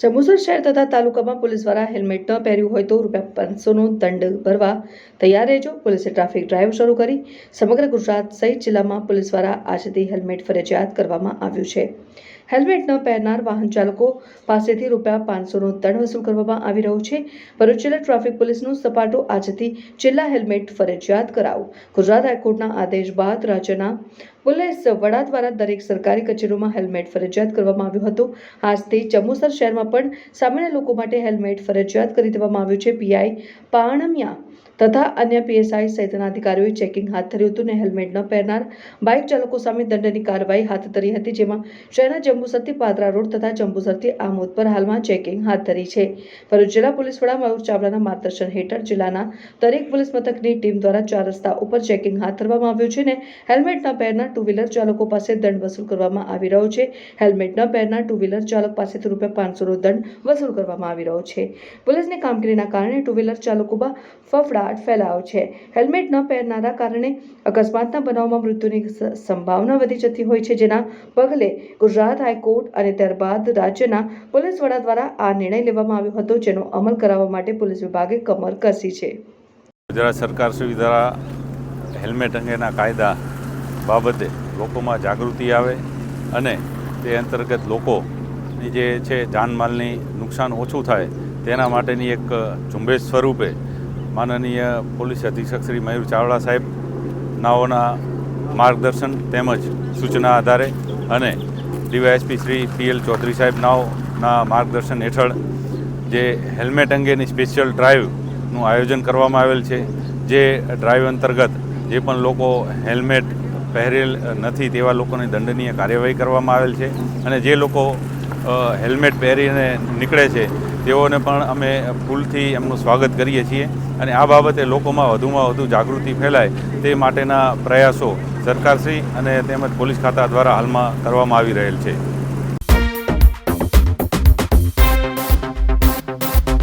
જંબુસર શહેર તથા તાલુકામાં પોલીસ દ્વારા હેલ્મેટ ન પહેર્યું હોય તો રૂપિયા પાંચસોનો દંડ ભરવા તૈયાર રહેજો. પોલીસે ટ્રાફિક ડ્રાઈવ શરૂ કરી સમગ્ર ગુજરાત સહિત જિલ્લામાં પોલીસ દ્વારા આજથી હેલ્મેટ ફરજિયાત કરવામાં આવ્યું છે. હેલ્મેટ ન પહેરનાર વાહન ચાલકો પાસેથી રૂપિયા પાંચસોનો દંડ વસૂલ કરવામાં આવી રહ્યો છે. ભરૂચ જિલ્લા ટ્રાફિક પોલીસનું સપાટો આજથી જિલ્લા હેલ્મેટ ફરજિયાત કરાવો. ગુજરાત હાઈકોર્ટના આદેશ બાદ રાજ્યના પોલીસ વડા દ્વારા દરેક સરકારી કચેરીઓમાં હેલ્મેટ ફરજિયાત કરવામાં આવ્યું હતું. આજથી ચમુસર શહેરમાં પણ સામાન્ય લોકો માટે હેલ્મેટ ફરજિયાત કરી દેવામાં આવ્યું છે. પીઆઈ પાણમિયા તથા અન્ય પીએસઆઈ સહિતના અધિકારીઓએ ચેકિંગ હાથ ધર્યું હતું અને હેલ્મેટ ન પહેરનાર બાઇક ચાલકો સામે દંડની કાર્યવાહી હાથ ધરી હતી, જેમાં શહેરના જંબુસરથી પાદરા રોડ તથા જંબુસરથી આમોદ પર હાલમાં ચેકિંગ હાથ ધરી છે. ભરૂચ જિલ્લા પોલીસ વડા મયુર ચાવડાના માર્ગદર્શન હેઠળ જિલ્લાના દરેક પોલીસ મથકની ટીમ દ્વારા ચાર રસ્તા ઉપર ચેકિંગ હાથ ધરવામાં આવ્યું છે અને હેલ્મેટ ન પહેરનાર ટુ વ્હીલર ચાલકો પાસે દંડ વસૂલ કરવામાં આવી રહ્યો છે. હેલ્મેટ ન પહેરનાર ટુ વ્હીલર ચાલક પાસેથી રૂપિયા પાંચસોનો દંડ વસૂલ કરવામાં આવી રહ્યો છે. પોલીસની કામગીરીના કારણે ટુ વ્હીલર ચાલકોમાં ફફડાટ ફેલાયો છે. હેલ્મેટ ન પહેરનારા કારણે અકસ્માતના બનાવમાં મૃત્યુની સંભાવના વધી જતી હોય છે. જેના પગલે ગુજરાત હાઈકોર્ટ અને ત્યારબાદ રાજ્યના પોલીસ વડા દ્વારા આ નિર્ણય લેવામાં આવ્યો હતો, જેનો અમલ કરાવવા માટે પોલીસ વિભાગે કમર કસી છે. ગુજરાત સરકાર દ્વારા હેલ્મેટ અંગેના કાયદા બાબતે લોકોમાં જાગૃતિ આવે અને તે અંતર્ગત લોકોની જે છે જાનમાલની નુકસાન ઓછું થાય તેના માટેની એક ઝુંબેશ સ્વરૂપે માનનીય પોલીસ અધિક્ષક શ્રી મયુર ચાવડા સાહેબ નાઓના માર્ગદર્શન તેમજ સૂચના આધારે અને DYSP Shri P L Chaudhari સાહેબ નાઓના માર્ગદર્શન હેઠળ જે હેલ્મેટ અંગેની સ્પેશિયલ ડ્રાઈવનું આયોજન કરવામાં આવેલ છે. જે ડ્રાઈવ અંતર્ગત જે પણ લોકો હેલ્મેટ પહેરેલ નથી તેવા લોકોની દંડનીય કાર્યવાહી કરવામાં આવેલ છે અને જે લોકો હેલ્મેટ પહેરીને નીકળે છે, તેઓને પણ અમે ફૂલથી એમનું સ્વાગત કરીએ છીએ અને આ બાબતે લોકોમાં વધુમાં વધુ જાગૃતિ ફેલાય તે માટેના પ્રયાસો સરકારશ્રી અને તેમજ પોલીસ ખાતા દ્વારા હાલમાં કરવામાં આવી રહેલ છે.